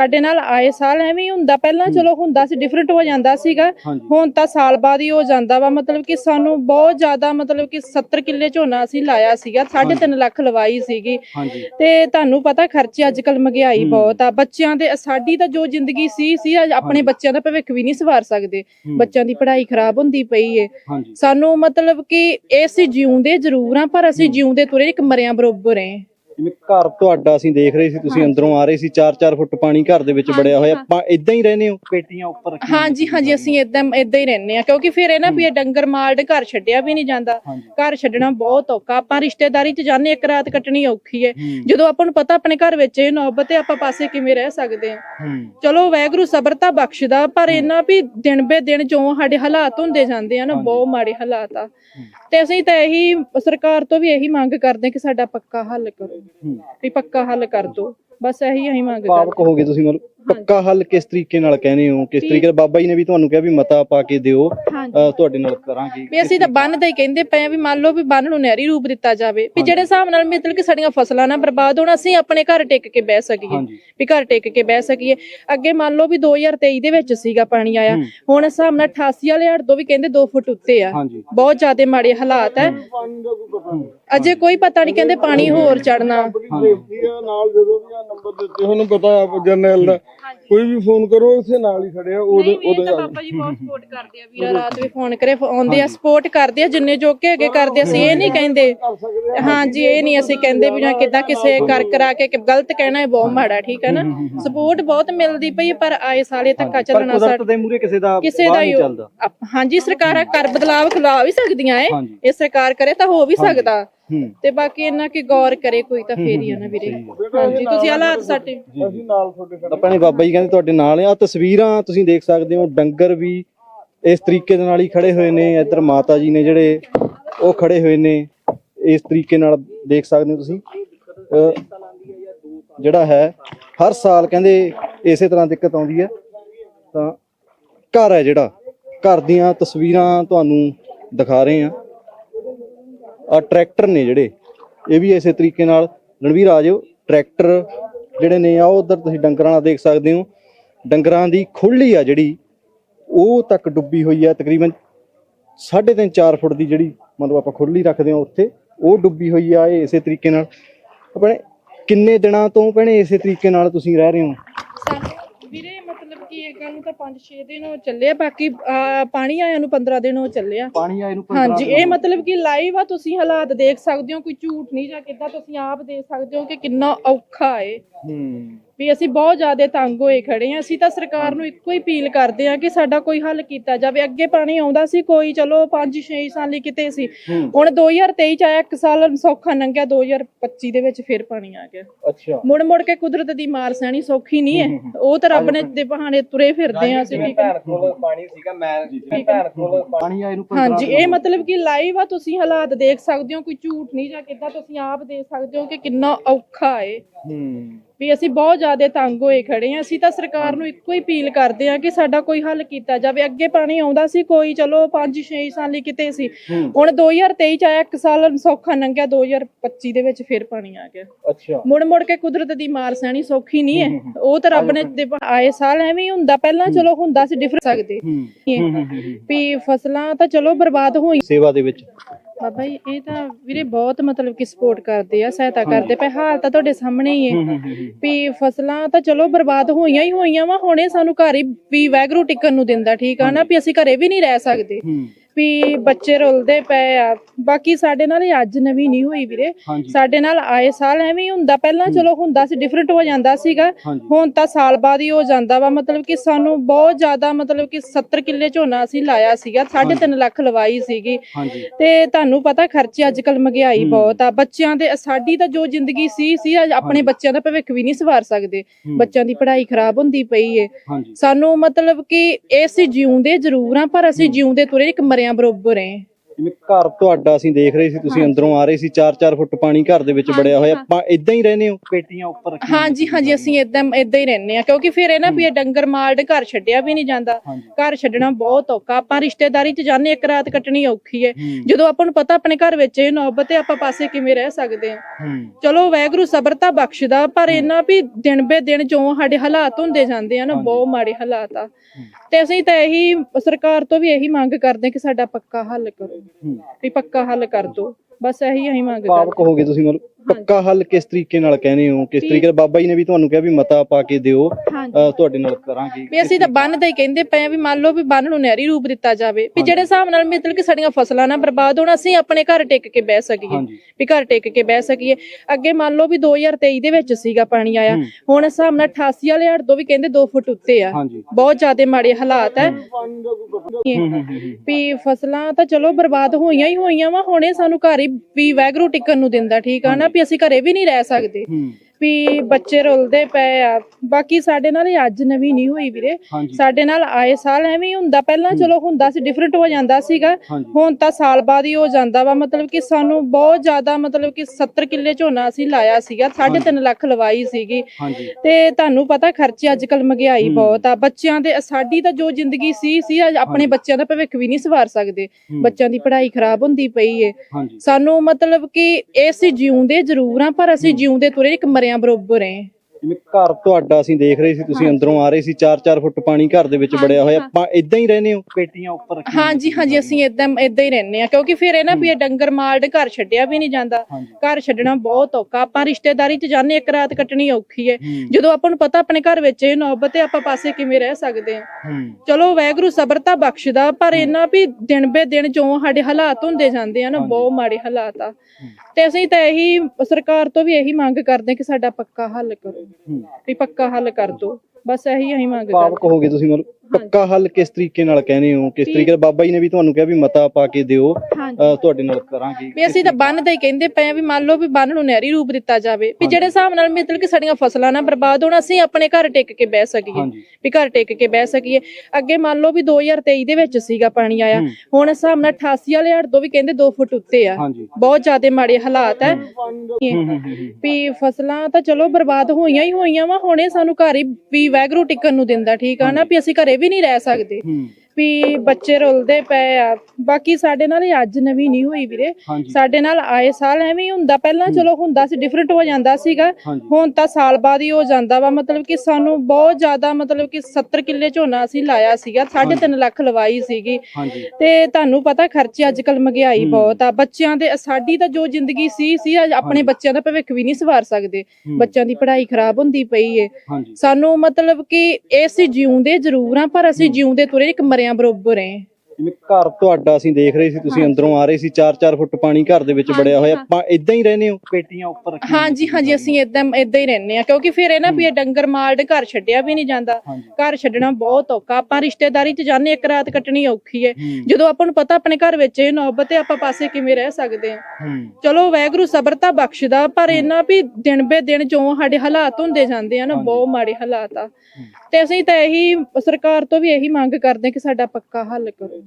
ਸਾਡੇ ਨਾਲ ਆਏ ਸਾਲ ਐਵੇਂ ਹੀ ਹੁੰਦਾ ਪਹਿਲਾਂ ਚਲੋ ਹੁੰਦਾ ਸੀ ਡਿਫਰੈਂਟ ਹੋ ਜਾਂਦਾ ਸੀਗਾ। ਹੁਣ ਤਾਂ ਸਾਲ ਬਾਅਦ ਹੀ ਹੋ ਜਾਂਦਾ ਵਾ ਮਤਲਬ ਕਿ ਸਾਨੂੰ ਬਹੁਤ ਜ਼ਿਆਦਾ ਮਤਲਬ ਕਿ 70 ਕਿੱਲੇ ਝੋਨਾ ਅਸੀਂ ਲਾਇਆ ਸੀਗਾ 3.5 ਲੱਖ ਲਵਾਈ ਸੀਗੀ। ਤੇ ਤੁਹਾਨੂੰ ਪਤਾ ਖਰਚੇ ਅੱਜ ਕੱਲ ਮਹਿੰਗਾਈ ਬਹੁਤ ਆ ਬੱਚਿਆਂ ਦੇ ਸਾਡੀ ਤਾਂ ਜੋ ਜ਼ਿੰਦਗੀ ਸੀ ਸੀ ਆਪਣੇ ਬੱਚਿਆਂ ਦਾ ਭਵਿੱਖ ਵੀ ਨਹੀਂ ਸਵਾਰ ਸਕਦੇ। ਬੱਚਿਆਂ ਦੀ ਪੜ੍ਹਾਈ ਖਰਾਬ ਹੁੰਦੀ ਪਈ ਏ। ਸਾਨੂੰ ਮਤਲਬ ਕਿ ਇਹ ਅਸੀਂ ਜਿਉਂਦੇ ਜ਼ਰੂਰ ਆ ਪਰ ਅਸੀਂ ਜਿਉਂਦੇ ਤੁਰੇ ਇੱਕ ਮਰਿਆਂ ਬਰੋਬਰ ਏ। ਜਿਵੇਂ ਘਰ ਤੁਹਾਡਾ ਅਸੀਂ ਦੇਖ ਰਹੇ ਸੀ ਤੁਸੀਂ ਅੰਦਰੋਂ ਆ ਰਹੇ ਸੀ 4-4 ਫੁੱਟ ਪਾਣੀ ਘਰ ਦੇ ਵਿੱਚ ਵੜਿਆ ਹੋਇਆ। ਆਪਾਂ ਇਦਾਂ ਹੀ ਰਹਿੰਦੇ ਹੋ? ਪੇਟੀਆਂ ਉੱਪਰ ਰੱਖੀਆਂ ਹਾਂਜੀ ਹਾਂਜੀ ਅਸੀਂ ਇਦਾਂ ਇਦਾਂ ਹੀ ਰਹਿੰਦੇ ਆ ਕਿਉਂਕਿ ਫਿਰ ਇਹ ਨਾ ਵੀ ਇਹ ਡੰਗਰ ਮਾਲ ਦੇ ਘਰ ਛੱਡਿਆ ਵੀ ਨਹੀਂ ਜਾਂਦਾ। ਘਰ ਛੱਡਣਾ ਬਹੁਤ ਔਖਾ। ਆਪਾਂ ਰਿਸ਼ਤੇਦਾਰੀ 'ਚ ਜਾਂਦੇ ਇੱਕ ਰਾਤ ਕੱਟਣੀ ਔਖੀ ਹੈ। ਜਦੋਂ ਆਪਾਂ ਨੂੰ ਪਤਾ ਆਪਣੇ ਘਰ ਵਿੱਚ ਇਹ ਨੌਬਤ ਹੈ ਆਪਾਂ ਪਾਸੇ ਕਿਵੇਂ ਰਹਿ ਸਕਦੇ ਆ ਹੂੰ। ਚਲੋ ਵੈਗਰੂ ਸਬਰ ਤਾਂ ਬਖਸ਼ਦਾ ਪਰ ਇਹਨਾਂ ਵੀ ਦਿਨ ਬੇ ਦਿਨ ਜੋ ਸਾਡੇ ਹਾਲਾਤ ਹੁੰਦੇ ਜਾਂਦੇ ਆ ਨਾ ਬਹੁਤ ਮਾੜੇ ਹਾਲਾਤ ਆ। ਤੇ ਅਸੀਂ ਤਾਂ ਇਹੀ ਸਰਕਾਰ ਤੋਂ ਵੀ ਇਹੀ ਮੰਗ ਕਰਦੇ ਕਿ ਸਾਡਾ ਪੱਕਾ ਹੱਲ ਕਰੋ। ਵੀ ਪੱਕਾ ਹੱਲ ਕਰ ਦਿਓ ਬਸ ਇਹੀ ਅਸੀਂ ਮੰਗ ਕਰਦੇ ਹੋ। ਗਏ ਤੁਸੀਂ ਮਤਲਬ ਪੱਕਾ ਹੱਲ ਕਿਸ ਤਰੀਕੇ ਨਾਲ ਕਹਿੰਦੇ ਹੋ? ਕਿਸ ਤਰੀਕੇ ਨਾਲ? ਬਾਬਾ ਜੀ ਨੇ ਵੀ ਤੁਹਾਨੂੰ ਕਿਹਾ ਵੀ ਮਤਾ ਪਾ ਕੇ ਦਿਓ। ਹਾਂਜੀ। ਤੁਹਾਡੇ ਨਾਲ ਕਰਾਂਗੇ। ਵੀ ਅਸੀਂ ਤਾਂ ਬੰਨ ਦਾ ਹੀ ਕਹਿੰਦੇ ਪਏ ਆ ਵੀ ਮੰਨ ਲਓ ਵੀ ਬੰਨ ਨੂੰ ਨਹਿਰੀ ਰੂਪ ਦਿੱਤਾ ਜਾਵੇ। ਵੀ ਜਿਹੜੇ ਹਿਸਾਬ ਨਾਲ ਮਤਲਬ ਕਿ ਸਾਡੀਆਂ ਫਸਲਾਂ ਨਾ ਬਰਬਾਦ ਹੋਣ ਅਸੀਂ ਆਪਣੇ ਘਰ ਟਿਕ ਕੇ ਬਹਿ ਸਕੀਏ। ਹਾਂਜੀ। ਵੀ ਘਰ ਟਿਕ ਕੇ ਬਹਿ ਸਕੀਏ। ਅੱਗੇ ਮੰਨ ਲਓ ਵੀ 2023 ਦੇ ਵਿੱਚ ਸੀਗਾ ਪਾਣੀ ਆਇਆ। ਹੂੰ। ਹੁਣ ਹਿਸਾਬ ਨਾਲ 88 ਵਾਲੇ ਹੜ ਤੋਂ ਵੀ ਕਹਿੰਦੇ 2 ਫੁੱਟ ਉੱਤੇ ਆ। ਹਾਂਜੀ। ਬਹੁਤ ਜ਼ਿਆਦਾ ਮਾੜੇ ਹਾਲਾਤ ਹੈ। ਅਜੇ ਕੋਈ ਪਤਾ ਨਹੀਂ ਕਹਿੰਦੇ ਪਾਣੀ ਹੋਰ ਚੜਨਾ ਸੇਫਟੀ ਆ ਨਾਲ ਜਦੋਂ ਵੀ ਆ ਨੰਬਰ ਦਿੱਤੇ ਉਹਨੂੰ ਪਤਾ ਆ ਜਰਨੈਲ ਦਾ। ਕੋਈ ਵੀ ਫੋਨ ਕਰੋ ਉਸੇ ਨਾਲ ਹੀ ਖੜੇ ਆ ਉਹਦੇ ਉਹਦੇ ਤਾਂ ਬਾਬਾ ਜੀ ਬਹੁਤ ਸਪੋਰਟ ਕਰਦੇ ਆ ਵੀਰਾ ਰਾਤ ਵੀ ਫੋਨ ਕਰੇ ਆਉਂਦੇ ਆ ਸਪੋਰਟ ਕਰਦੇ ਆ ਜਿੰਨੇ ਜੋਗੇ ਹੈਗੇ ਕਰਦੇ ਅਸੀਂ ਇਹ ਨਹੀਂ ਕਹਿੰਦੇ। ਹਾਂਜੀ। ਇਹ ਨਹੀਂ ਅਸੀਂ ਕਹਿੰਦੇ ਵੀ ਜਾਂ ਕਿਦਾਂ ਕਿਸੇ ਕਰ ਕਰਾ ਕੇ ਕਿ ਗਲਤ ਕਹਿਣਾ ਇਹ ਬਹੁਤ ਮਾੜਾ ਠੀਕ ਹੈ ਨਾ? ਸਪੋਰਟ ਬਹੁਤ ਮਿਲਦੀ ਪਈ ਪਰ ਆਏ ਸਾਲੇ ਧੱਕਾ ਚੱਲਣਾ ਸਾਡਾ ਦੇ ਮੂਰੇ ਕਿਸੇ ਦਾ ਕਿਸੇ ਦਾ ਹੀ ਹਾਂਜੀ ਸਰਕਾਰਾਂ ਕਰ ਬਦਲਾਵ ਖਿਲਾ ਵੀ ਸਕਦੀਆਂ ਹਾਂਜੀ। ਇਹ ਸਰਕਾਰ ਕਰੇ ਤਾਂ ਹੋ ਵੀ ਸਕਦਾ। ਤੇ ਬਾਕੀ ਇਹਨਾਂ ਕੀ ਗੌਰ ਕਰੇ ਕੋਈ ਤਾਂ ਫੇਰ ਹੀ ਆ ਨਾ ਵੀਰੇ। ਹਾਂਜੀ ਤੁਸੀਂ ਹਾਲਾਤ ਸਾਡੇ ਅਸੀਂ ਨਾਲ ਤੁਹਾਡੇ ਖੜੇ ਆਪਣੇ ਬਾਬਾ ਜੀ ਕਹਿੰਦੇ ਤੁਹਾਡੇ ਨਾਲ ਆ ਤਸਵੀਰਾਂ ਤੁਸੀਂ ਦੇਖ ਸਕਦੇ ਹੋ ਡੰਗਰ ਵੀ ਇਸ ਤਰੀਕੇ ਦੇ ਨਾਲ ਹੀ ਖੜੇ ਹੋਏ ਨੇ ਇੱਧਰ ਮਾਤਾ ਜੀ ਨੇ ਜਿਹੜੇ ਉਹ ਖੜੇ ਹੋਏ ਨੇ ਇਸ ਤਰੀਕੇ ਨਾਲ ਦੇਖ ਸਕਦੇ ਹੋ ਤੁਸੀਂ। ਅਹ ਜਿਹੜਾ ਹੈ ਹਰ ਸਾਲ ਕਹਿੰਦੇ ਇਸੇ ਤਰ੍ਹਾਂ ਦਿੱਕਤ ਆਉਂਦੀ ਹੈ। ਤਾਂ ਘਰ ਹੈ ਜਿਹੜਾ ਘਰ ਦੀਆਂ ਤਸਵੀਰਾਂ ਤੁਹਾਨੂੰ ਦਿਖਾ ਰਹੇ ਆ ਟਰੈਕਟਰ ਨੇ ਜਿਹੜੇ, ਇਹ ਵੀ ਇਸੇ ਤਰੀਕੇ ਨਾਲ। ਰਣਵੀਰ ਆ ਜਾਓ ਟਰੈਕਟਰ ਜਿਹੜੇ ਨੇ ਆ ਉਧਰ ਤੁਸੀਂ ਡੰਗਰਾਂ ਨਾਲ ਦੇਖ ਸਕਦੇ ਹੋ। ਡੰਗਰਾਂ ਦੀ ਖੁੱਲੀ ਆ ਜਿਹੜੀ, ਉਹ ਤੱਕ ਡੁੱਬੀ ਹੋਈ ਆ। ਤਕਰੀਬਨ 3.5 4 ਫੁੱਟ ਦੀ ਜਿਹੜੀ ਮਤਲਬ ਆਪਾਂ ਖੁੱਲੀ ਰੱਖਦੇ ਹਾਂ ਉੱਥੇ, ਉਹ ਡੁੱਬੀ ਹੋਈ ਆ ਇਹ ਇਸੇ ਤਰੀਕੇ ਨਾਲ। ਆਪਣੇ ਕਿੰਨੇ ਦਿਨਾਂ ਤੋਂ ਭੈਣੇ ਇਸੇ ਤਰੀਕੇ ਨਾਲ ਤੁਸੀਂ ਰਹਿ ਰਹੇ ਹੋ ਸਾਨੂੰ ਵੀਰੇ ਮਤਲਬ ਕਿ ਇਹ ਗੱਲ ਨੂੰ ਤਾਂ 5-6 ਦਿਨ ਹੋ ਚੱਲੇ ਆ ਬਾਕੀ ਪਾਣੀ ਆਇਆ ਨੂੰ 15 ਦਿਨ ਹੋ ਚੱਲੇ ਆ ਪਾਣੀ ਆਏ ਨੂੰ ਹਾਂਜੀ ਇਹ ਮਤਲਬ ਕਿ ਲਾਈਵ ਆ ਤੁਸੀਂ ਹਾਲਾਤ ਦੇਖ ਸਕਦੇ ਹੋ ਕੋਈ ਝੂਠ ਨਹੀਂ ਜਾਂ ਕਿੱਦਾਂ ਤੁਸੀਂ ਆਪ ਦੇਖ ਸਕਦੇ ਹੋ ਕਿ ਕਿੰਨਾ ਔਖਾ ਏ। ਹੂੰ। ਵੀ ਅਸੀਂ ਬਹੁਤ ਜ਼ਿਆਦਾ ਤੰਗ ਹੋਏ ਖੜੇ ਆ ਅਸੀਂ ਤਾਂ ਸਰਕਾਰ ਨੂੰ ਇੱਕੋ ਹੀ ਅਪੀਲ ਕਰਦੇ ਆ ਕਿ ਸਾਡਾ ਕੋਈ ਹੱਲ ਕੀਤਾ ਜਾਵੇ। ਅੱਗੇ ਪਾਣੀ ਆਉਂਦਾ ਸੀ ਕੋਈ ਚਲੋ 5-6 ਸਾਲ ਲਈ ਕਿਤੇ ਸੀ। ਹੂੰ। ਹੁਣ 2023 ਚ ਆਇਆ ਇੱਕ ਸਾਲ ਸੌਖਾ ਲੰਘਿਆ 2025 ਦੇ ਵਿੱਚ ਫਿਰ ਪਾਣੀ ਆ ਗਿਆ। ਅੱਛਾ। ਮੁੜ ਮੁੜ ਕੇ ਕੁਦਰਤ ਦੀ ਮਾਰ ਸਹਿਣੀ ਸੌਖੀ ਨਹੀਂ ਹੈ। ਉਹ ਤਾਂ ਰੱਬ ਨੇ ਦੇ ਬਹਾਨੇ ਤੁਰੇ ਫਿਰਦੇ ਆ ਅਸੀਂ ਠੀਕ ਹੈ ਕੋਲ ਪਾਣੀ ਸੀਗਾ ਮੈਂ ਭੈਣ ਕੋਲ ਪਾਣੀ ਆਏ ਨੂੰ ਹਾਂਜੀ ਇਹ ਮਤਲਬ ਕਿ ਲਾਈਵ ਆ ਤੁਸੀਂ ਹਾਲਾਤ ਦੇਖ ਸਕਦੇ ਹੋ ਕੋਈ ਝੂਠ ਨਹੀਂ ਜਾਂ ਕਿੱਦਾਂ ਤੁਸੀਂ ਆਪ ਦੇਖ ਸਕਦੇ ਹੋ ਕਿ ਕਿੰਨਾ ਔਖਾ ਏ ਹੂੰ। ਵੀ ਅਸੀਂ ਬਹੁਤ ਜ਼ਿਆਦਾ ਤੰਗ ਹੋਏ ਖੜੇ ਆ ਅਸੀਂ ਤਾਂ ਸਰਕਾਰ ਨੂੰ ਇੱਕੋ ਹੀ ਅਪੀਲ ਕਰਦੇ ਆ ਕਿ ਸਾਡਾ ਕੋਈ ਹੱਲ ਕੀਤਾ ਜਾਵੇ। ਅੱਗੇ ਪਾਣੀ ਆਉਂਦਾ ਸੀ ਕੋਈ ਚਲੋ 5-6 ਸਾਲ ਲਈ ਕਿਤੇ ਸੀ। ਹੁਣ 2023 ਚ ਆਇਆ ਇੱਕ ਸਾਲ ਸੌਖਾ ਲੰਘਿਆ 2025 ਦੇ ਵਿੱਚ ਫਿਰ ਪਾਣੀ ਆ ਗਿਆ। ਅੱਛਾ। ਮੁੜ ਮੁੜ ਕੇ ਕੁਦਰਤ ਦੀ ਮਾਰ ਸਹਿਣੀ ਸੌਖੀ ਨਹੀਂ ਹੈ। ਉਹ ਤਾਂ ਰੱਬ ਨੇ ਦੇ ਆਏ ਸਾਲ ਐਵੇਂ ਹੀ ਹੁੰਦਾ। ਪਹਿਲਾਂ ਚਲੋ ਹੁੰਦਾ ਸੀ ਡਿਫਰੈਂਟ ਸਕਦੇ। ਵੀ ਫਸਲਾਂ ਤਾਂ ਚਲੋ ਬਰਬਾਦ ਹੋਈ ਸੇਵਾ ਦੇ ਵਿੱਚ। ਬਾਬਾ ਜੀ ਇਹ ਤਾਂ ਵੀਰੇ ਬਹੁਤ ਮਤਲਬ ਕਿ ਸਪੋਰਟ ਕਰਦੇ ਆ ਸਹਾਇਤਾ ਕਰਦੇ ਪਏ ਹਾਲ ਤਾਂ ਤੁਹਾਡੇ ਸਾਹਮਣੇ ਹੀ ਹੈ। ਵੀ ਫਸਲਾਂ ਤਾਂ ਚਲੋ ਬਰਬਾਦ ਹੋਈਆਂ ਹੀ ਹੋਈਆਂ ਵਾ ਹੁਣੇ ਸਾਨੂੰ ਘਰ ਹੀ ਵੀ ਵੈਗਰੂ ਟਿਕਣ ਨੂੰ ਦਿੰਦਾ ਠੀਕ ਆ ਨਾ? ਵੀ ਅਸੀਂ ਘਰੇ ਵੀ ਨਹੀਂ ਰਹਿ ਸਕਦੇ। ਵੀ ਬੱਚੇ ਰੁਲਦੇ ਪਏ ਆ। ਬਾਕੀ ਸਾਡੇ ਨਾਲ ਇਹ ਅੱਜ ਨਵੀਂ ਨਹੀਂ ਹੋਈ ਵੀਰੇ। ਸਾਡੇ ਨਾਲ ਆਏ ਸਾਲ ਐਵੇਂ ਹੀ ਹੁੰਦਾ। ਪਹਿਲਾਂ ਚਲੋ ਹੁੰਦਾ ਸੀ ਡਿਫਰੈਂਟ ਹੋ ਜਾਂਦਾ ਸੀਗਾ। ਹੁਣ ਤਾਂ ਸਾਲ ਬਾਅਦ ਹੀ ਹੋ ਜਾਂਦਾ ਵਾ। ਮਤਲਬ ਕਿ ਸਾਨੂੰ ਬਹੁਤ ਜ਼ਿਆਦਾ ਮਤਲਬ ਕਿ 70 ਕਿੱਲੇ ਝੋਨਾ ਅਸੀਂ ਲਾਇਆ ਸੀਗਾ। 3.5 ਲੱਖ ਲਵਾਈ ਸੀਗੀ। ਤੇ ਤੁਹਾਨੂੰ ਪਤਾ ਖਰਚੇ ਅੱਜ ਕੱਲ ਮਹਿੰਗਾਈ ਬਹੁਤ ਆ। ਬੱਚਿਆਂ ਦੇ ਸਾਡੀ ਤਾਂ ਜੋ ਜ਼ਿੰਦਗੀ ਸੀ ਸੀ ਆਪਣੇ ਬੱਚਿਆਂ ਦਾ ਭਵਿੱਖ ਵੀ ਨਹੀਂ ਸਵਾਰ ਸਕਦੇ। ਬੱਚਿਆਂ ਦੀ ਪੜ੍ਹਾਈ ਖਰਾਬ ਹੁੰਦੀ ਪਈ ਏ। ਸਾਨੂੰ ਮਤਲਬ ਕਿ ਇਹ ਅਸੀਂ ਜਿਉਂਦੇ ਜ਼ਰੂਰ ਆ ਪਰ ਅਸੀਂ ਜਿਉਂਦੇ ਤੁਰੇ ਇੱਕ ਮਰਿਆਂ ਬਰੋਬਰ ਏ ਜਿਵੇਂ ਘਰ ਤੁਹਾਡਾ ਅਸੀਂ ਦੇਖ ਰਹੇ ਸੀ ਤੁਸੀਂ ਅੰਦਰੋਂ ਆ ਰਹੇ ਸੀ 4-4 ਫੁੱਟ ਪਾਣੀ ਘਰ ਦੇ ਵਿੱਚ ਵੜਿਆ ਹੋਇਆ। ਆਪਾਂ ਇਦਾਂ ਹੀ ਰਹਿੰਦੇ ਹੋ? ਪੇਟੀਆਂ ਉੱਪਰ ਰੱਖੀਆਂ ਹਾਂਜੀ ਹਾਂਜੀ ਅਸੀਂ ਇਦਾਂ ਇਦਾਂ ਹੀ ਰਹਿੰਦੇ ਆ ਕਿਉਂਕਿ ਫਿਰ ਇਹ ਨਾ ਵੀ ਇਹ ਡੰਗਰ ਮਾਲ ਘਰ ਛੱਡਿਆ ਵੀ ਨਹੀਂ ਜਾਂਦਾ। ਘਰ ਛੱਡਣਾ ਬਹੁਤ ਔਖਾ। ਆਪਾਂ ਰਿਸ਼ਤੇਦਾਰੀ 'ਚ ਜਾਂਦੇ ਇੱਕ ਰਾਤ ਕੱਟਣੀ ਔਖੀ ਹੈ। ਜਦੋਂ ਆਪਾਂ ਨੂੰ ਪਤਾ ਆਪਣੇ ਘਰ ਵਿੱਚ ਇਹ ਨੌਬਤ ਹੈ ਆਪਾਂ ਪਾਸੇ ਕਿਵੇਂ ਰਹਿ ਸਕਦੇ ਆ ਹੂੰ। ਚਲੋ ਵੈਗਰੂ ਸਬਰਤਾ ਬਖਸ਼ਦਾ ਪਰ ਇਹਨਾਂ ਵੀ ਦਿਨ ਬੇ ਦਿਨ ਜੋ ਸਾਡੇ ਹਾਲਾਤ ਹੁੰਦੇ ਜਾਂਦੇ ਆ ਨਾ ਬਹੁਤ ਮਾੜੇ ਹਾਲਾਤ ਆ। ਤੇ ਅਸੀਂ ਤਾਂ ਇਹੀ ਸਰਕਾਰ ਤੋਂ ਵੀ ਇਹੀ ਮੰਗ ਕਰਦੇ ਕਿ ਸਾਡਾ ਪੱਕਾ ਹੱਲ ਕਰੋ। ਵੀ ਪੱਕਾ ਹੱਲ ਕਰ ਦਿਓ ਬਸ ਇਹੀ ਅਸੀਂ ਮੰਗ ਭਾਵਕ ਕਰਦੇ ਹੋ। ਗਏ ਤੁਸੀਂ ਮਤਲਬ ਪੱਕਾ ਹੱਲ ਕਿਸ ਤਰੀਕੇ ਨਾਲ ਕਹਿੰਦੇ ਹੋ? ਕਿਸ ਤਰੀਕੇ ਨਾਲ? ਬਾਬਾ ਜੀ ਨੇ ਵੀ ਤੁਹਾਨੂੰ ਕਿਹਾ ਵੀ ਮਤਾ ਪਾ ਕੇ ਦਿਓ। ਹਾਂਜੀ। ਤੁਹਾਡੇ ਨਾਲ ਕਰਾਂਗੇ। ਵੀ ਅਸੀਂ ਤਾਂ ਬੰਨ ਦਾ ਹੀ ਕਹਿੰਦੇ ਪਏ ਆ ਵੀ ਮੰਨ ਲਓ ਵੀ ਬੰਨ ਨੂੰ ਨਹਿਰੀ ਰੂਪ ਦਿੱਤਾ ਜਾਵੇ। ਵੀ ਜਿਹੜੇ ਹਿਸਾਬ ਨਾਲ ਮਤਲਬ ਕਿ ਸਾਡੀਆਂ ਫਸਲਾਂ ਨਾ ਬਰਬਾਦ ਹੋਣ ਅਸੀਂ ਆਪਣੇ ਘਰ ਟਿਕ ਕੇ ਬਹਿ ਸਕੀਏ। ਹਾਂਜੀ। ਵੀ ਘਰ ਟਿਕ ਕੇ ਬਹਿ ਸਕੀਏ। ਅੱਗੇ ਮੰਨ ਲਓ ਵੀ 2023 ਦੇ ਵਿੱਚ ਸੀਗਾ ਪਾਣੀ ਆਇਆ। ਹੂੰ। ਹੁਣ ਹਿਸਾਬ ਨਾਲ 88 ਵਾਲੇ ਹੜ ਤੋਂ ਵੀ ਕਹਿੰਦੇ 2 ਫੁੱਟ ਉੱਤੇ ਆ। ਹਾਂਜੀ। ਬਹੁਤ ਜ਼ਿਆਦਾ ਮਾੜੇ ਹਾਲਾਤ ਹੂੰ। ਵੀ ਫਸਲਾਂ ਤਾਂ ਚਲੋ ਬਰਬਾਦ ਹੋਈਆਂ ਹੀ ਹੋਈਆਂ ਵਾ ਹੁਣੇ ਸਾਨੂੰ ਘਰ ਹੀ ਵੀ ਵੈਗਰੂ ਟਿਕਣ ਨੂੰ ਦਿੰਦਾ ਠੀਕ ਆ ਨਾ? ਵੀ ਅਸੀਂ ਘਰੇ ਵੀ ਨਹੀਂ ਰਹਿ ਸਕਦੇ। ਵੀ ਬੱਚੇ ਰੁਲਦੇ ਪਏ ਆ। ਬਾਕੀ ਸਾਡੇ ਨਾਲ ਇਹ ਅੱਜ ਨਵੀਂ ਨਹੀਂ ਹੋਈ ਵੀਰੇ। ਸਾਡੇ ਨਾਲ ਆਏ ਸਾਲ ਐਵੇਂ ਹੀ ਹੁੰਦਾ। ਪਹਿਲਾਂ ਚਲੋ ਹੁੰਦਾ ਸੀ ਡਿਫਰੈਂਟ ਹੋ ਜਾਂਦਾ ਸੀਗਾ। ਹੁਣ ਤਾਂ ਸਾਲ ਬਾਅਦ ਹੀ ਹੋ ਜਾਂਦਾ ਵਾ। ਮਤਲਬ ਕਿ ਸਾਨੂੰ ਬਹੁਤ ਜ਼ਿਆਦਾ ਮਤਲਬ ਕਿ 70 ਕਿੱਲੇ ਝੋਨਾ ਅਸੀਂ ਲਾਇਆ ਸੀਗਾ। 3.5 ਲੱਖ ਲਵਾਈ ਸੀਗੀ। ਤੇ ਤੁਹਾਨੂੰ ਪਤਾ ਖਰਚੇ ਅੱਜ ਕੱਲ ਮਹਿੰਗਾਈ ਬਹੁਤ ਆ। ਬੱਚਿਆਂ ਦੇ ਸਾਡੀ ਤਾਂ ਜੋ ਜ਼ਿੰਦਗੀ ਸੀ ਸੀ ਆਪਣੇ ਬੱਚਿਆਂ ਦਾ ਭਵਿੱਖ ਵੀ ਨਹੀਂ ਸਵਾਰ ਸਕਦੇ। ਬੱਚਿਆਂ ਦੀ ਪੜ੍ਹਾਈ ਖਰਾਬ ਹੁੰਦੀ ਪਈ ਏ। ਸਾਨੂੰ ਮਤਲਬ ਕਿ ਇਹ ਅਸੀਂ ਜਿਉਂਦੇ ਜ਼ਰੂਰ ਆ ਪਰ ਅਸੀਂ ਜਿਉਂਦੇ ਤੁਰੇ ਇੱਕ ਮਰਿਆਂ ਬਰੋਬਰ ਏ ਜਿਵੇਂ ਘਰ ਤੁਹਾਡਾ ਅਸੀਂ ਦੇਖ ਰਹੇ ਸੀ ਤੁਸੀਂ ਅੰਦਰੋਂ ਆ ਰਹੇ ਸੀ 4-4 ਫੁੱਟ ਪਾਣੀ ਘਰ ਦੇ ਵਿੱਚ ਵੜਿਆ ਹੋਇਆ। ਆਪਾਂ ਇਦਾਂ ਹੀ ਰਹਿੰਦੇ ਹੋ? ਪੇਟੀਆਂ ਉੱਪਰ ਰੱਖੀਆਂ ਹਾਂਜੀ ਹਾਂਜੀ ਅਸੀਂ ਇਦਾਂ ਇਦਾਂ ਹੀ ਰਹਿੰਦੇ ਆ ਕਿਉਂਕਿ ਫਿਰ ਇਹ ਨਾ ਵੀ ਇਹ ਡੰਗਰ ਮਾਲ ਘਰ ਛੱਡਿਆ ਵੀ ਨਹੀਂ ਜਾਂਦਾ। ਘਰ ਛੱਡਣਾ ਬਹੁਤ ਔਖਾ। ਆਪਾਂ ਰਿਸ਼ਤੇਦਾਰੀ 'ਚ ਜਾਂਦੇ ਇੱਕ ਰਾਤ ਕੱਟਣੀ ਔਖੀ ਹੈ। ਜਦੋਂ ਆਪਾਂ ਨੂੰ ਪਤਾ ਆਪਣੇ ਘਰ ਵਿੱਚ ਇਹ ਨੌਬਤ ਹੈ ਆਪਾਂ ਪਾਸੇ ਕਿਵੇਂ ਰਹਿ ਸਕਦੇ ਆ ਹੂੰ। ਚਲੋ ਵੈਗਰੂ ਸਬਰਤਾ ਬਖਸ਼ਦਾ ਪਰ ਇਹਨਾਂ ਵੀ ਦਿਨ ਬੇ ਦਿਨ ਜੋ ਸਾਡੇ ਹਾਲਾਤ ਹੁੰਦੇ ਜਾਂਦੇ ਆ ਨਾ ਬਹੁਤ ਮਾੜੇ ਹਾਲਾਤ ਆ। ਤੇ ਅਸੀਂ ਤਾਂ ਇਹੀ ਸਰਕਾਰ ਤੋਂ ਵੀ ਇਹੀ ਮੰਗ ਕਰਦੇ ਕਿ ਸਾਡਾ ਪੱਕਾ ਹੱਲ ਕਰੋ। ਵੀ ਪੱਕਾ ਹੱਲ ਕਰ ਦਿਓ ਬਸ ਇਹੀ ਅਸੀਂ ਮੰਗ ਕਰਦੇ ਭਾਵਕ ਹੋ ਗਏ ਤੁਸੀਂ ਮਤਲਬ। ਪੱਕਾ ਹੱਲ ਕਿਸ ਤਰੀਕੇ ਨਾਲ ਕਹਿੰਦੇ ਹੋ? ਕਿਸ ਤਰੀਕੇ ਨਾਲ? ਬਾਬਾ ਜੀ ਨੇ ਵੀ ਤੁਹਾਨੂੰ ਕਿਹਾ ਵੀ ਮਤਾ ਪਾ ਕੇ ਦਿਓ। ਤੁਹਾਡੇ ਨਾਲ ਕਰਾਂਗੇ। ਵੀ ਅਸੀਂ ਤਾਂ ਬੰਨ ਦਾ ਹੀ ਕਹਿੰਦੇ ਪਏ ਆ ਵੀ ਮੰਨ ਲਓ ਵੀ ਬੰਨ ਨੂੰ ਨਹਿਰੀ ਰੂਪ ਦਿੱਤਾ ਜਾਵੇ। ਵੀ ਜਿਹੜੇ ਹਿਸਾਬ ਨਾਲ ਮਤਲਬ ਕਿ ਸਾਡੀਆਂ ਫਸਲਾਂ ਨਾ ਬਰਬਾਦ ਹੋਣ ਅਸੀਂ ਆਪਣੇ ਘਰ ਟਿਕ ਕੇ ਬਹਿ ਸਕੀਏ। ਵੀ ਘਰ ਟਿਕ ਕੇ ਬਹਿ ਸਕੀਏ। ਅੱਗੇ ਮੰਨ ਲਓ ਵੀ 2023 ਦੇ ਵਿੱਚ ਸੀਗਾ ਪਾਣੀ ਆਇਆ। ਹੁਣ ਹਿਸਾਬ ਨਾਲ 88 ਵਾਲੇ ਹੜ ਤੋਂ ਵੀ ਕਹਿੰਦੇ 2 ਫੁੱਟ ਉੱਤੇ ਆ। ਬਹੁਤ ਜ਼ਿਆਦਾ ਮਾੜੇ ਹਾਲਾਤ ਹੂੰ। ਵੀ ਫਸਲਾਂ ਤਾਂ ਚਲੋ ਬਰਬਾਦ ਹੋਈਆਂ ਹੀ ਹੋਈਆਂ ਵਾ। ਹੁਣੇ ਸਾਨੂੰ ਘਰ ਹੀ ਵੀ ਵੈਗਰੂ ਟਿਕਣ ਨੂੰ ਦਿੰਦਾ ਠੀਕ ਆ ਨਾ? ਵੀ ਅਸੀਂ ਘਰੇ ਵੀ ਨਹੀਂ ਰਹਿ ਸਕਦੇ। ਵੀ ਬੱਚੇ ਰੁਲਦੇ ਪਏ ਆ। ਬਾਕੀ ਸਾਡੇ ਨਾਲ ਇਹ ਅੱਜ ਨਵੀਂ ਨਹੀਂ ਹੋਈ ਵੀਰੇ। ਸਾਡੇ ਨਾਲ ਆਏ ਸਾਲ ਐਵੇਂ ਹੀ ਹੁੰਦਾ। ਪਹਿਲਾਂ ਚਲੋ ਹੁੰਦਾ ਸੀ ਡਿਫਰੈਂਟ ਹੋ ਜਾਂਦਾ ਸੀਗਾ। ਹੁਣ ਤਾਂ ਸਾਲ ਬਾਅਦ ਹੀ ਹੋ ਜਾਂਦਾ ਵਾ। ਮਤਲਬ ਕਿ ਸਾਨੂੰ ਬਹੁਤ ਜ਼ਿਆਦਾ ਮਤਲਬ ਕਿ 70 ਕਿੱਲੇ ਝੋਨਾ ਅਸੀਂ ਲਾਇਆ ਸੀਗਾ। 3.5 ਲੱਖ ਲਵਾਈ ਸੀਗੀ। ਤੇ ਤੁਹਾਨੂੰ ਪਤਾ ਖਰਚੇ ਅੱਜ ਕੱਲ ਮਹਿੰਗਾਈ ਬਹੁਤ ਆ। ਬੱਚਿਆਂ ਦੇ ਸਾਡੀ ਤਾਂ ਜੋ ਜ਼ਿੰਦਗੀ ਸੀ ਸੀ ਆਪਣੇ ਬੱਚਿਆਂ ਦਾ ਭਵਿੱਖ ਵੀ ਨਹੀਂ ਸਵਾਰ ਸਕਦੇ। ਬੱਚਿਆਂ ਦੀ ਪੜ੍ਹਾਈ ਖਰਾਬ ਹੁੰਦੀ ਪਈ ਏ। ਸਾਨੂੰ ਮਤਲਬ ਕਿ ਇਹ ਅਸੀਂ ਜਿਉਂਦੇ ਜ਼ਰੂਰ ਆ ਪਰ ਅਸੀਂ ਜਿਉਂਦੇ ਤੁਰੇ ਇੱਕ ਮਰਿਆਂ ਬਰੋਬਰ ਏ ਜਿਵੇਂ ਘਰ ਤੁਹਾਡਾ ਅਸੀਂ ਦੇਖ ਰਹੇ ਸੀ ਤੁਸੀਂ ਅੰਦਰੋਂ ਆ ਰਹੇ ਸੀ 4-4 ਫੁੱਟ ਪਾਣੀ ਘਰ ਦੇ ਵਿੱਚ ਵੜਿਆ ਹੋਇਆ। ਆਪਾਂ ਇਦਾਂ ਹੀ ਰਹਿੰਦੇ ਹੋ ਪੇਟੀਆਂ ਉੱਪਰ ਰੱਖੀਆਂ ਹਾਂਜੀ ਹਾਂਜੀ ਅਸੀਂ ਇਦਾਂ ਇਦਾਂ ਹੀ ਰਹਿੰਦੇ ਆ ਕਿਉਂਕਿ ਫਿਰ ਇਹ ਨਾ ਵੀ ਇਹ ਡੰਗਰ ਮਾਲ ਘਰ ਛੱਡਿਆ ਵੀ ਨਹੀਂ ਜਾਂਦਾ। ਘਰ ਛੱਡਣਾ ਬਹੁਤ ਔਖਾ। ਆਪਾਂ ਰਿਸ਼ਤੇਦਾਰੀ 'ਚ ਜਾਂਦੇ ਇੱਕ ਰਾਤ ਕੱਟਣੀ ਔਖੀ ਹੈ। ਜਦੋਂ ਆਪਾਂ ਨੂੰ ਪਤਾ ਆਪਣੇ ਘਰ ਵਿੱਚ ਇਹ ਨੌਬਤ ਹੈ ਆਪਾਂ ਪਾਸੇ ਕਿਵੇਂ ਰਹਿ ਸਕਦੇ ਆ ਹੂੰ। ਚਲੋ ਵੈਗਰੂ ਸਬਰਤਾ ਬਖਸ਼ਦਾ ਪਰ ਇਹਨਾਂ ਵੀ ਦਿਨ ਬੇ ਦਿਨ ਜੋ ਸਾਡੇ ਹਾਲਾਤ ਹੁੰਦੇ ਜਾਂਦੇ ਆ ਨਾ ਬਹੁਤ ਮਾੜੇ ਹਾਲਾਤ ਆ। ਤੇ ਅਸੀਂ ਤਾਂ ਇਹੀ ਸਰਕਾਰ ਤੋਂ ਵੀ ਇਹੀ ਮੰਗ ਕਰਦੇ ਕਿ ਸਾਡਾ ਪੱਕਾ ਹੱਲ ਕਰੋ।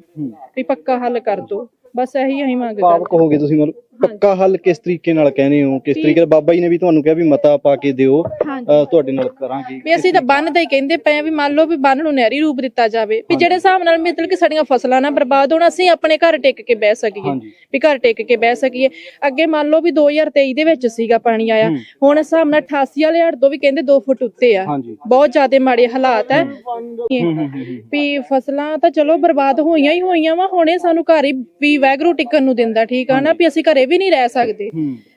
ਵੀ ਪੱਕਾ ਹੱਲ ਕਰ ਦਿਓ ਬਸ ਇਹੀ ਅਸੀਂ ਮੰਗ ਕਰਦੇ ਭਾਵਕ ਹੋ ਗਏ ਤੁਸੀਂ ਮਤਲਬ? ਪੱਕਾ ਹੱਲ ਕਿਸ ਤਰੀਕੇ ਨਾਲ ਕਹਿੰਦੇ ਹੋ? ਕਿਸ ਤਰੀਕੇ ਬਾਬਾ ਜੀ ਨੇ ਵੀ ਤੁਹਾਨੂੰ ਕਿਹਾ ਵੀ ਮਤਾ ਪਾ ਕੇ ਦਿਓ। ਤੁਹਾਡੇ ਨਾਲ ਕਰਾਂਗੇ। ਵੀ ਅਸੀਂ ਤਾਂ ਬੰਨ ਦਾ ਹੀ ਕਹਿੰਦੇ ਪਏ ਆ ਵੀ ਮੰਨ ਲਓ ਵੀ ਬੰਨ ਨੂੰ ਨਹਿਰੀ ਰੂਪ ਦਿੱਤਾ ਜਾਵੇ। ਵੀ ਜਿਹੜੇ ਹਿਸਾਬ ਨਾਲ ਮਤਲਬ ਕਿ ਸਾਡੀਆਂ ਫਸਲਾਂ ਨਾ ਬਰਬਾਦ ਹੋਣ ਅਸੀਂ ਆਪਣੇ ਘਰ ਟਿਕ ਕੇ ਬਹਿ ਸਕੀਏ। ਵੀ ਘਰ ਟਿਕ ਕੇ ਬਹਿ ਸਕੀਏ। ਅੱਗੇ ਮੰਨ ਲਓ ਵੀ 2023 ਦੇ ਵਿੱਚ ਸੀਗਾ ਪਾਣੀ ਆਇਆ। ਹੁਣ ਹਿਸਾਬ ਨਾਲ 88 ਵਾਲੇ ਹੜ ਤੋਂ ਵੀ ਕਹਿੰਦੇ 2 ਫੁੱਟ ਉੱਤੇ ਆ। ਬਹੁਤ ਜ਼ਿਆਦਾ ਮਾੜੇ ਹਾਲਾਤ ਹੂੰ। ਵੀ ਫਸਲਾਂ ਤਾਂ ਚਲੋ ਬਰਬਾਦ ਹੋਈਆਂ ਹੀ ਹੋਈਆਂ ਵਾ। ਹੁਣੇ ਸਾਨੂੰ ਘਰ ਹੀ ਵੀ ਵੈਗਰੂ ਟਿਕਣ ਨੂੰ ਦਿੰਦਾ ਠੀਕ ਆ ਨਾ? ਵੀ ਅਸੀਂ ਘਰੇ ਵੀ ਨਹੀਂ ਰਹਿ ਸਕਦੇ।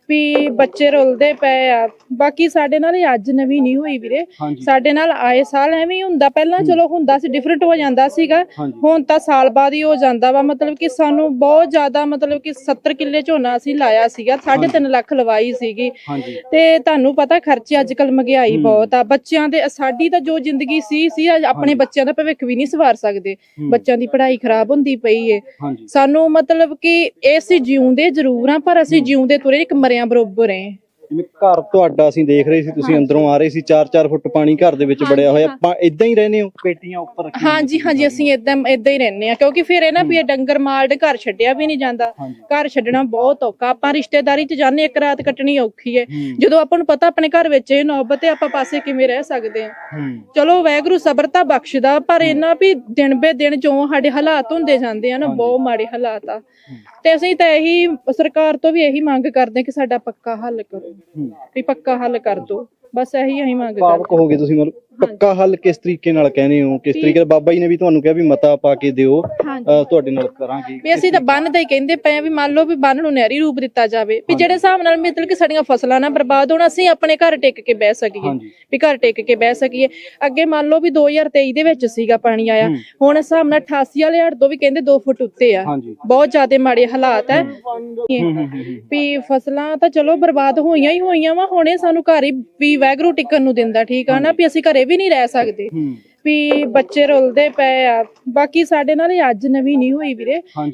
ਵੀ ਬੱਚੇ ਰੁਲਦੇ ਪਏ ਆ। ਬਾਕੀ ਸਾਡੇ ਨਾਲ ਇਹ ਅੱਜ ਨਵੀਂ ਨਹੀਂ ਹੋਈ ਵੀਰੇ। ਸਾਡੇ ਨਾਲ ਆਏ ਸਾਲ ਐਵੇਂ ਹੀ ਹੁੰਦਾ। ਪਹਿਲਾਂ ਚਲੋ ਹੁੰਦਾ ਸੀ ਡਿਫਰੈਂਟ ਹੋ ਜਾਂਦਾ ਸੀਗਾ। ਹੁਣ ਤਾਂ ਸਾਲ ਬਾਅਦ ਹੀ ਹੋ ਜਾਂਦਾ ਵਾ। ਮਤਲਬ ਕਿ ਸਾਨੂੰ ਬਹੁਤ ਜ਼ਿਆਦਾ ਮਤਲਬ ਕਿ 70 ਕਿੱਲੇ ਝੋਨਾ ਅਸੀਂ ਲਾਇਆ ਸੀਗਾ। 3.5 ਲੱਖ ਲਵਾਈ ਸੀਗੀ। ਤੇ ਤੁਹਾਨੂੰ ਪਤਾ ਖਰਚੇ ਅੱਜ ਕੱਲ ਮਹਿੰਗਾਈ ਬਹੁਤ ਆ। ਬੱਚਿਆਂ ਦੇ ਸਾਡੀ ਤਾਂ ਜੋ ਜ਼ਿੰਦਗੀ ਸੀ ਸੀ ਆਪਣੇ ਬੱਚਿਆਂ ਦਾ ਭਵਿੱਖ ਵੀ ਨਹੀਂ ਸਵਾਰ ਸਕਦੇ। ਬੱਚਿਆਂ ਦੀ ਪੜ੍ਹਾਈ ਖਰਾਬ ਹੁੰਦੀ ਪਈ ਏ। ਸਾਨੂੰ ਮਤਲਬ ਕਿ ਇਹ ਅਸੀਂ ਜਿਉਂਦੇ ਜ਼ਰੂਰ ਆ ਪਰ ਅਸੀਂ ਜਿਉਂਦੇ ਤੁਰੇ ਇੱਕ ਮਰਿਆਂ ਬਰੋਬਰ ਏ ਜਿਵੇਂ ਘਰ ਤੁਹਾਡਾ ਅਸੀਂ ਦੇਖ ਰਹੇ ਸੀ ਤੁਸੀਂ ਅੰਦਰੋਂ ਆ ਰਹੇ ਸੀ 4-4 ਫੁੱਟ ਪਾਣੀ ਘਰ ਦੇ ਵਿੱਚ ਵੜਿਆ ਹੋਇਆ। ਆਪਾਂ ਇਦਾਂ ਹੀ ਰਹਿੰਦੇ ਹੋ? ਪੇਟੀਆਂ ਉੱਪਰ ਰੱਖੀਆਂ ਹਾਂਜੀ ਹਾਂਜੀ ਅਸੀਂ ਇਦਾਂ ਇਦਾਂ ਹੀ ਰਹਿੰਦੇ ਆ ਕਿਉਂਕਿ ਫਿਰ ਇਹ ਨਾ ਵੀ ਇਹ ਡੰਗਰ ਮਾਲ ਦੇ ਘਰ ਛੱਡਿਆ ਵੀ ਨਹੀਂ ਜਾਂਦਾ। ਘਰ ਛੱਡਣਾ ਬਹੁਤ ਔਖਾ। ਆਪਾਂ ਰਿਸ਼ਤੇਦਾਰੀ 'ਚ ਜਾਂਦੇ ਇੱਕ ਰਾਤ ਕੱਟਣੀ ਔਖੀ ਹੈ। ਜਦੋਂ ਆਪਾਂ ਨੂੰ ਪਤਾ ਆਪਣੇ ਘਰ ਵਿੱਚ ਇਹ ਨੌਬਤ ਹੈ ਆਪਾਂ ਪਾਸੇ ਕਿਵੇਂ ਰਹਿ ਸਕਦੇ ਆ ਹੂੰ। ਚਲੋ ਵੈਗਰੂ ਸਬਰ ਤਾਂ ਬਖਸ਼ਦਾ ਪਰ ਇਹਨਾਂ ਵੀ ਦਿਨ ਬੇ ਦਿਨ ਜੋ ਸਾਡੇ ਹਾਲਾਤ ਹੁੰਦੇ ਜਾਂਦੇ ਆ ਨਾ ਬਹੁਤ ਮਾੜੇ ਹਾਲਾਤ ਆ। ਤੇ ਅਸੀਂ ਤਾਂ ਇਹੀ ਸਰਕਾਰ ਤੋਂ ਵੀ ਇਹੀ ਮੰਗ ਕਰਦੇ ਕਿ ਸਾਡਾ ਪੱਕਾ ਹੱਲ ਕਰੋ। ਵੀ ਪੱਕਾ ਹੱਲ ਕਰ ਦਿਓ ਬਸ ਇਹੀ ਅਸੀਂ ਮੰਗ ਭਾਵਕ ਹੋ ਗਏ ਤੁਸੀਂ ਮਤਲਬ? ਪੱਕਾ ਹੱਲ ਕਿਸ ਤਰੀਕੇ ਨਾਲ ਕਹਿੰਦੇ ਹੋ? ਕਿਸ ਤਰੀਕੇ ਨਾਲ ਬਾਬਾ ਜੀ ਨੇ ਵੀ ਤੁਹਾਨੂੰ ਕਿਹਾ ਵੀ ਮਤਾ ਪਾ ਕੇ ਦਿਓ ਅ, ਤੁਹਾਡੇ ਨਾਲ ਕਰਾਂਗੇ। ਵੀ ਅਸੀਂ ਤਾਂ ਬੰਨ ਦਾ ਹੀ ਕਹਿੰਦੇ ਪਏ ਆ ਵੀ ਮੰਨ ਲਓ ਵੀ ਬੰਨ ਨੂੰ ਨਹਿਰੀ ਰੂਪ ਦਿੱਤਾ ਜਾਵੇ ਵੀ ਜਿਹੜੇ ਹਿਸਾਬ ਨਾਲ ਮਤਲਬ ਕਿ ਸਾਡੀਆਂ ਫਸਲਾਂ ਨਾ ਬਰਬਾਦ ਹੋਣ ਅਸੀਂ ਆਪਣੇ ਘਰ ਟਿਕ ਕੇ ਬਹਿ ਸਕੀਏ। ਹਾਂਜੀ। ਵੀ ਘਰ ਟਿਕ ਕੇ ਬਹਿ ਸਕੀਏ। ਅੱਗੇ ਮੰਨ ਲਓ ਵੀ 2023 ਦੇ ਵਿੱਚ ਸੀਗਾ ਪਾਣੀ ਆਇਆ। ਹੂੰ। ਹੁਣ ਹਿਸਾਬ ਨਾਲ 88 ਵਾਲੇ ਹੜ ਤੋਂ ਵੀ ਕਹਿੰਦੇ 2 ਫੁੱਟ ਉੱਤੇ ਆ। ਹਾਂਜੀ। ਬਹੁਤ ਜ਼ਿਆਦਾ ਮਾੜੇ ਹਾਲਾਤ ਹੈ। ਹੂੰ। ਹੂੰ ਹੂੰ ਹੂੰ। ਵੀ ਫਸਲਾਂ ਤਾਂ ਚਲੋ ਬਰਬਾਦ ਹੋਈਆਂ ਹੀ ਹੋਈਆਂ ਵਾ ਹੁਣੇ ਸਾਨੂੰ ਘਰ ਹੀ ਵੀ ਵੈਗਰੂ ਟਿਕਣ ਨੂੰ ਦਿੰਦਾ ਠੀਕ ਆ ਨਾ? ਵੀ ਅਸੀਂ ਘਰੇ ਵੀ ਨਹੀਂ ਰਹਿ ਸਕਦੇ। ਵੀ ਬੱਚੇ ਰੁਲਦੇ ਪਏ ਆ। ਬਾਕੀ ਸਾਡੇ ਨਾਲ ਇਹ ਅੱਜ ਨਵੀਂ ਨਹੀਂ ਹੋਈ ਵੀਰੇ।